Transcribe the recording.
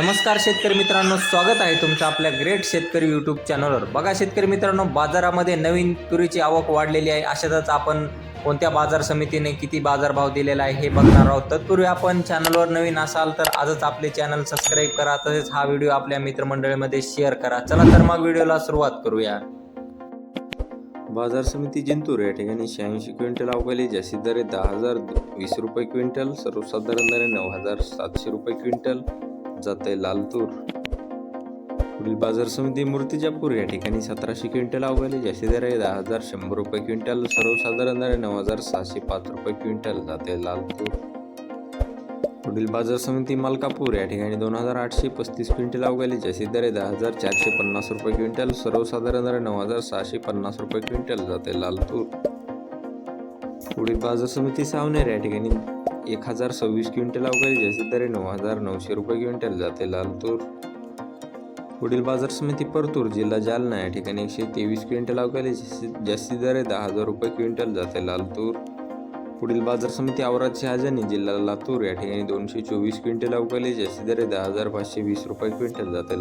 नमस्कार शेतकरी मित्रांनो स्वागत आहे तुमचं आपल्या ग्रेट शेतकरी यूट्यूब चॅनलवर बघा शेतकरी मित्रांनो बाजारामध्ये नवीन तुरीची आवक वाढलेली आहे. अशातच आपण कोणत्या बाजार समितीने किती बाजारभाव दिलेला आहे हे बघणार आहोत. तत्पूर्वी आपण चॅनलवर नवीन असाल तर आजच आपले चॅनल सबस्क्राईब करा. तसेच हा व्हिडिओ आपल्या मित्रमंडळीमध्ये शेअर करा. चला तर मग व्हिडिओला सुरुवात करूया. बाजार समिती जिंतूर या ठिकाणी शहाऐंशी क्विंटल अवकाली जास्तीत दरे दहा हजार वीस रुपये क्विंटल. सर्वसाधारण दरे नऊ हजार सातशे रुपये क्विंटल. जाते लालतूर. पुढील बाजार समिती मूर्तिजापूर या ठिकाणी सतराशे क्विंटल अवकाली दर आहे दहा हजार शंभर रुपये क्विंटल सर्वसाधारण दरे नऊ हजार सहाशे पाच रुपये क्विंटल जाते लालतूर. पुढील बाजार समिती मलकापूर या ठिकाणी दोन हजार आठशे पस्तीस क्विंटल अवघाली दर दरे दहा हजार चारशे पन्नास रुपये क्विंटल सर्वसाधारण दर नऊ हजार सहाशे पन्नास रुपये क्विंटल जाते लालतूर. पुढील बाजार समिती सावनेर या ठिकाणी एक हजार सव्वीस क्विंटल अवघाली जास्तीत तरी नऊ हजार नऊशे रुपये क्विंटल जाते लाल तूर पुढील बाजार समिती परतूर जिल्हा जालना या ठिकाणी एकशे तेवीस क्विंटल अवघाली जास्तीत जास्तीत दरे दहा हजार रुपये क्विंटल जाते लाल तूर पुढील बाजार समिती औराद शहाजानी जिल्हा लातूर या ठिकाणी दोनशे चोवीस क्विंटल अवकाळी जास्तीत दरे दहा हजार पाचशे वीस रुपये क्विंटल जाते